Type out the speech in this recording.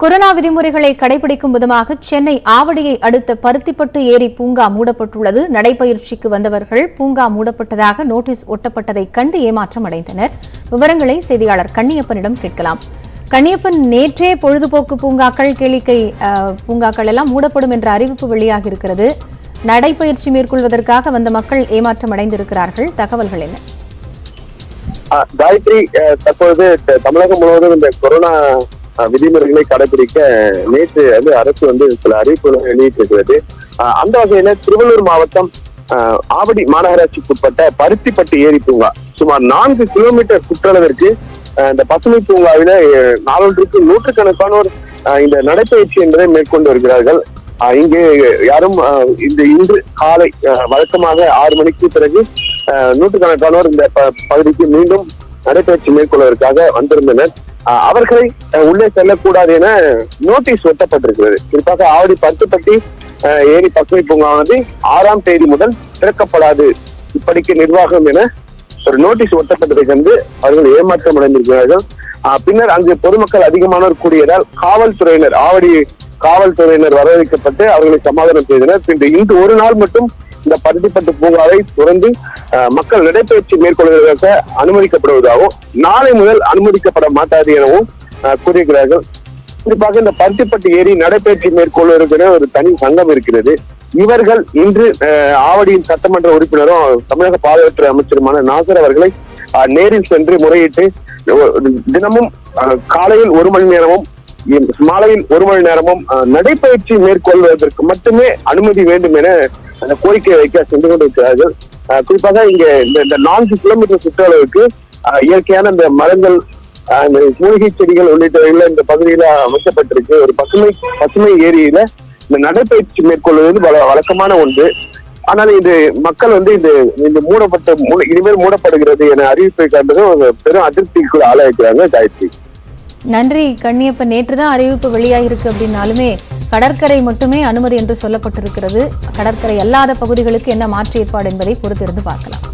Corona விதிமுறைகளை கடைபிடிக்கும் விதமாக சென்னை ஆவடியை அடுத்த பருத்திப்பட்டு ஏரி பூங்கா மூடப்பட்டுள்ளது. நடைபயிற்சிக்கு வந்தவர்கள் பூங்கா மூடப்பட்டதாக நோட்டீஸ் ஒட்டப்பட்டதை கண்டு ஏமாற்றம் அடைந்தனர். விவரங்களை செய்தியாளர் கண்ணியப்பனிடம் கேட்கலாம். கண்ணியப்பன் நேற்றே பொழுதுபோக்கு பூங்காக்கள் கேளிக்கை பூங்காக்கள் எல்லாம் மூடப்படும் என்ற அறிவிப்பு வெளியாகி இருக்கிறது. நடைபயிற்சி மேற்கொள்வதற்காக வந்த மக்கள் ஏமாற்றம் அடைந்திருக்கிறார்கள். தகவல்கள் என்ன? காயத்ரி தற்பொழுது தமிழகம் முழுவதும் இந்த கொரோனா விதிமுறைகளை கடைபிடிக்க நேற்று வந்து அரசு வந்து சில அறிவிப்புகளை வெளியிட்டிருக்கிறது. அந்த வகையில திருவள்ளூர் மாவட்டம் ஆஹ் ஆவடி மாநகராட்சிக்கு உட்பட்ட பருத்திப்பட்டு ஏரி பூங்கா சுமார் நான்கு கிலோமீட்டர் சுற்றளவிற்கு ஆஹ் இந்த பசுமை பூங்காவில நாளொன்றுக்கு நூற்றுக்கணக்கானோர் இந்த நடைப்பயிற்சி என்பதை மேற்கொண்டு வருகிறார்கள். இங்கு யாரும் இந்த இன்று காலை வழக்கமாக ஆறு மணிக்கு பிறகு நூற்றுக்கணக்கானோர் இந்த ப- பகுதிக்கு மீண்டும் நடைபயிற்சி மேற்கொள்வதற்காக வந்திருந்தனர். அவர்களை உள்ளே செல்லக்கூடாது என நோட்டீஸ் ஒட்டப்பட்டிருக்கிறது. குறிப்பாக ஆவடி பத்துப்பட்டி ஏரி பசுமை பூங்காவானது ஆறாம் தேதி முதல் திறக்கப்படாது. இப்படிக்கு நிர்வாகம் என ஒரு நோட்டீஸ் ஒட்டப்பட்டதை அவர்கள் ஏமாற்றம் அடைந்திருக்கிறார்கள். பின்னர் அங்கு பொதுமக்கள் அதிகமானோர் கூடியதால் காவல்துறையினர் ஆவடி காவல்துறையினர் வரவேற்கப்பட்டு அவர்களை சமாதானம் செய்தனர். பின்பு இன்று ஒரு நாள் மட்டும் இந்த பருத்திப்பட்டு பூங்காவை துறந்து மக்கள் நடைபயிற்சி மேற்கொள்வதற்காக அனுமதிக்கப்படுவதாகவும் நாளை முதல் அனுமதிக்கப்பட மாட்டாது எனவும் கூறுகிறார்கள் கூறியிருக்கிறார்கள். குறிப்பாக இந்த பருத்திப்பட்டு ஏரி நடைபயிற்சி மேற்கொள்வதற்கு ஒரு தனி சங்கம் இருக்கிறது. இவர்கள் இன்று ஆவடியின் சட்டமன்ற உறுப்பினரும் தமிழக பாதுகாப்புத்துறை அமைச்சருமான நாசர் அவர்களை நேரில் சென்று முறையிட்டு தினமும் ஆஹ், காலையில் ஒரு மணி நேரமும் மாலையில் ஒரு மணி நேரமும் நடைபயிற்சி மேற்கொள்வதற்கு மட்டுமே அனுமதி வேண்டும் என அந்த கோரிக்கையை வைக்க சென்று கொண்டிருக்கிறார்கள். குறிப்பாக இங்க இந்த இந்த நான்கு கிலோமீட்டர் சுற்றளவுக்கு இயற்கையான இந்த மரங்கள் அந்த இந்த மூலிகை செடிகள் உள்ளிட்டவைகள் இந்த பகுதியில அமைக்கப்பட்டிருக்கு. ஒரு பசுமை பசுமை ஏரியில இந்த நடைப்பயிற்சி மேற்கொள்வது வழ- வழக்கமான ஒன்று. ஆனால் இது மக்கள் வந்து இது இந்த மூடப்பட்ட இனிமேல் மூடப்படுகிறது என அறிவிப்பை கண்டது பெரும் அதிருப்திக்குள் ஆளாயிருக்கிறாங்க காயத்ரி. நன்றி கண்ணியப்ப நேற்று தான் அறிவிப்பு வெளியாகிருக்கு அப்படின்னாலுமே கடற்கரை மட்டுமே அனுமதி என்று சொல்லப்பட்டிருக்கிறது. கடற்கரை அல்லாத பகுதிகளுக்கு என்ன மாற்று ஏற்பாடு என்பதை பொறுத்திருந்து பார்க்கலாம்.